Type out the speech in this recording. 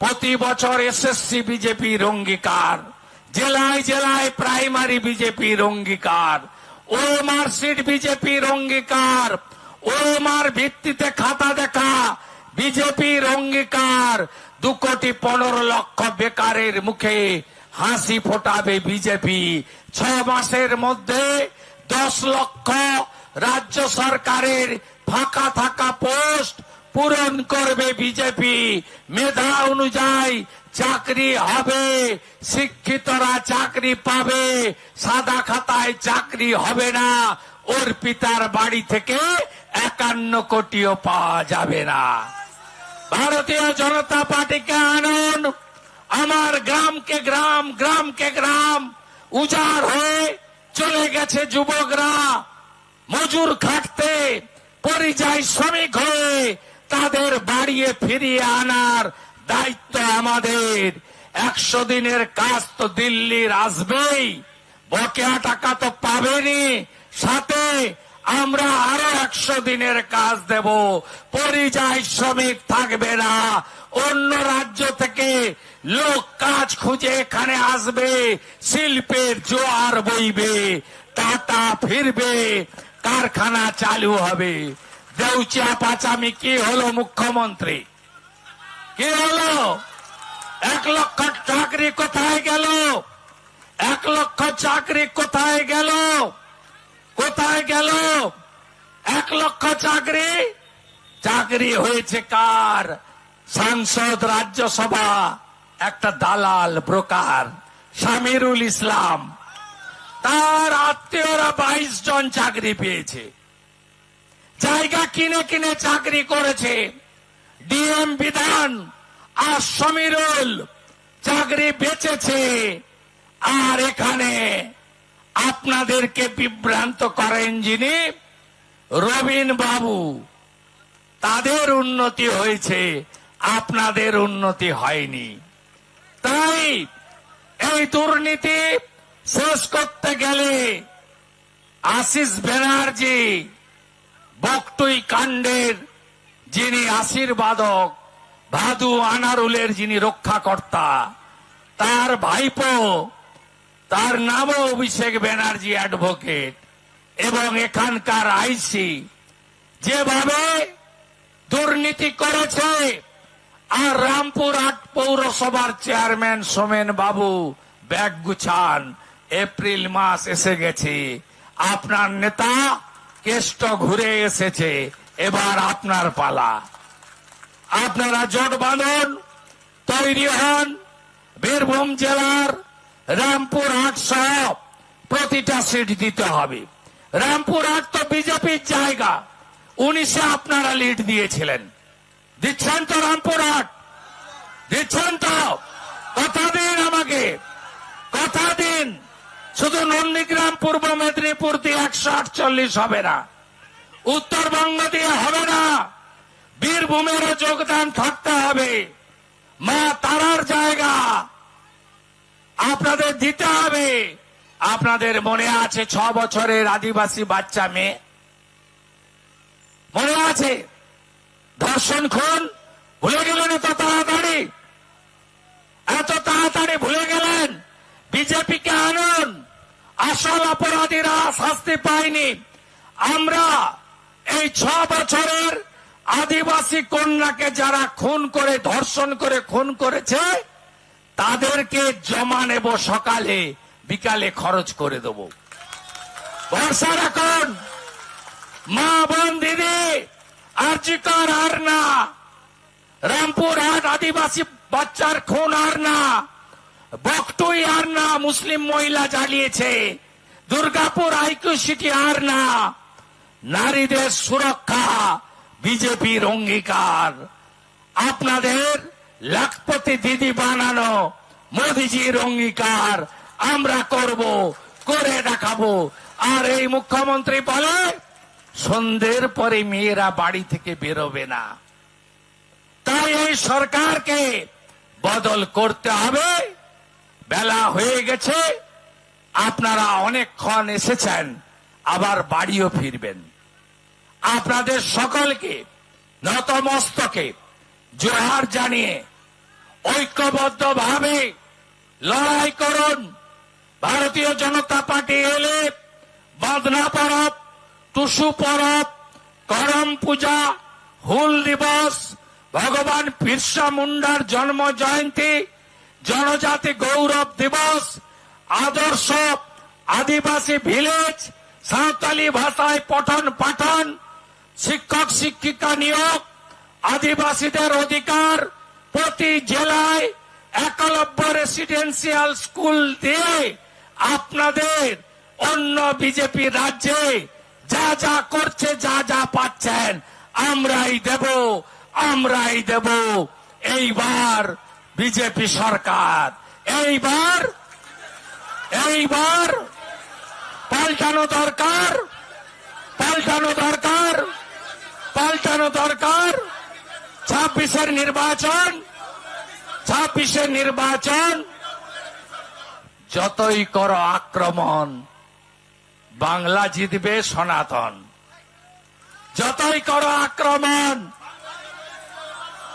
প্রতি বছর এসএসসি বিজেপির অঙ্গীকার জেলায় জেলায় প্রাইমারি বিজেপির অঙ্গীকার ওএমআর সিট বিজেপির অঙ্গীকার ওএমআর ভিত্তিতে খাতা দেখা বিজেপির অঙ্গীকার দু কোটি পনেরো লক্ষ বেকারের মুখে হাসি ফোটাবে বিজেপি ছ মাসের মধ্যে দশ লক্ষ রাজ্য সরকারের ফাঁকা থাকা পোস্ট পূরণ করবে বিজেপি। মেধা অনুযায়ী চাকরি হবে, শিক্ষিতরা চাকরি পাবে, সাদা খাতায় চাকরি হবে না ওর পিতার বাড়ি থেকে একান্ন কোটিও পাওয়া যাবে না। ভারতীয় জনতা পার্টিকে আনুন, আমার গ্রামকে গ্রাম গ্রামকে গ্রাম, উজাড় হয়ে চলে গেছে যুবকরা। মজুর খাটতে পরিযায়ী শ্রমিক হয়ে তাদের বাড়িয়ে ফিরিয়ে আনার দায়িত্ব আমাদের। একশো দিনের কাজ তো দিল্লির আসবেই। বকেয়া টাকা তো পাবেনি। সাথে আমরা আরও একশো দিনের কাজ দেব। পরিযায়ী শ্রমিক থাকবে না। অন্য রাজ্য থেকে লোক কাজ খুঁজে এখানে আসবে। শিল্পের জোয়ার বইবে। টাটা ফিরবে। কারখানা চালু হবে। দেউচিয়া পাচামি কি হলো মুখ্যমন্ত্রী? কি হলো? এক লক্ষ চাকরি কোথায় গেল? এক লক্ষ চাকরি কোথায় গেল? কোথায় গেল? এক লক্ষ চাকরি? চাকরি হয়েছে কার? সাংসদ রাজ্যসভা, একটা দালাল ব্রোকার সামিরুল ইসলাম। তার আত্মীয়রা বাইশ জন চাকরি পেয়েছে। জায়গা কিনে কিনে চাকরি করেছে। ডিএম বিধান আর সমীরুল চাকরি বেচেছে। আর এখানে আপনাদেরকে বিভ্রান্ত করেন যিনি রবীন বাবু। তাদের উন্নতি হয়েছে, আপনাদের উন্নতি হয়নি। তাই এই দুর্নীতি শেষ করতে গেলে আশিস ব্যানার্জি বকটুই কাণ্ডের যিনি আশীর্বাদক, ভাদু আনারুলের যিনি রক্ষাকর্তা, তার ভাইপো, তার নামও অভিষেক ব্যানার্জি অ্যাডভোকেট এবং এখানকার আইসি যেভাবে দুর্নীতি করেছে, আর রামপুর আট পৌরসভার চেয়ারম্যান সোমেন বাবু ব্যাগ গুছান, এপ্রিল মাস এসে গেছে। আপনার নেতা কেষ্ট ঘুরে এসেছে। এবার আপনার পালা। আপনারা জোট বাঁধুন তৈরি হন। বীরভূম জেলার রামপুর হাট সহ প্রতিটা সিট দিতে হবে। রামপুর হাট তো বিজেপির জায়গা। উনিশে আপনারা লিড দিয়েছিলেন। দিচ্ছেন তো রামপুর হাট? দিচ্ছেন তো? কথা দিন আমাকে। কথা দিন। শুধু নন্দীগ্রাম পূর্ব মেদিনীপুর দিয়ে একশো আটচল্লিশ হবে না। উত্তরবঙ্গ দিয়ে হবে না। বীরভূমেরও যোগদান থাকতে হবে। মা তারার জায়গা। আপনাদের দিতে হবে। আপনাদের মনে আছে ছ বছরের আদিবাসী বাচ্চা মেয়ে? মনে আছে? ধর্ষণ খুন? ভুলে গেল গেলেন এত তাড়াতাড়ি এত তাড়াতাড়ি ভুলে গেলেন বিজেপিকে আনুন আসল অপরাধীরা শাস্তি পায়নি। আমরা এই ছ বছরের আদিবাসী কন্যাকে যারা খুন করে, ধর্ষণ করে, খুন করেছে, তাদেরকে জমা নেব সকালে, বিকালে খরচ করে দেব। ভরসা রাখুন। মা বোন, দিদি, আর্জিকর আর না রামপুর হাট আদিবাসী বাচ্চার খুন আর না বকটুই আর না, মুসলিম মহিলা জ্বালিয়েছে। দুর্গাপুর আইকিউ সিটি আর না। নারীদের সুরক্ষা বিজেপির অঙ্গীকার। আপনাদের লাখপতি দিদি বানানো মোদিজির অঙ্গীকার আমরা করব, করে দেখাবো। আর এই মুখ্যমন্ত্রী বলে, সন্ধ্যের পরে মেয়েরা বাড়ি থেকে বেরোবে না। তাই এই সরকারকে বদল করতে হবে। বেলা হয়ে গেছে, আপনারা অনেকক্ষণ এসেছেন, আবার বাড়িও ফিরবেন। আপনাদের সকলকে, নতমস্তকে, জোহার জানিয়ে ঐক্যবদ্ধ ভাবে লড়াই করুন। ভারতীয় জনতা পার্টি এলে বাদনা পরব, টুসু পরব, করম পূজা, হুল দিবস, ভগবান বিরসা মুন্ডার জন্ম জয়ন্তী জনজাতি গৌরব দিবস, আদর্শ আদিবাসী ভিলেজ, সাঁওতালি ভাষায় পঠন পাঠন, শিক্ষক শিক্ষিকা নিয়োগ, আদিবাসীদের অধিকার প্রতি জেলায় একলব্য রেসিডেন্সিয়াল স্কুল দিয়ে আপনাদের অন্য বিজেপি রাজ্যে যা যা করছে, যা যা পাচ্ছেন, আমরাই দেব আমরাই দেব। এইবার বিজেপি সরকার। এইবার এইবার পাল্টানো দরকার পাল্টানো দরকার পাল্টানো দরকার। ছাব্বিশের নির্বাচন ছাব্বিশের নির্বাচন। যতই কর আক্রমণ, বাংলা জিতবে সনাতন। যতই কর আক্রমণ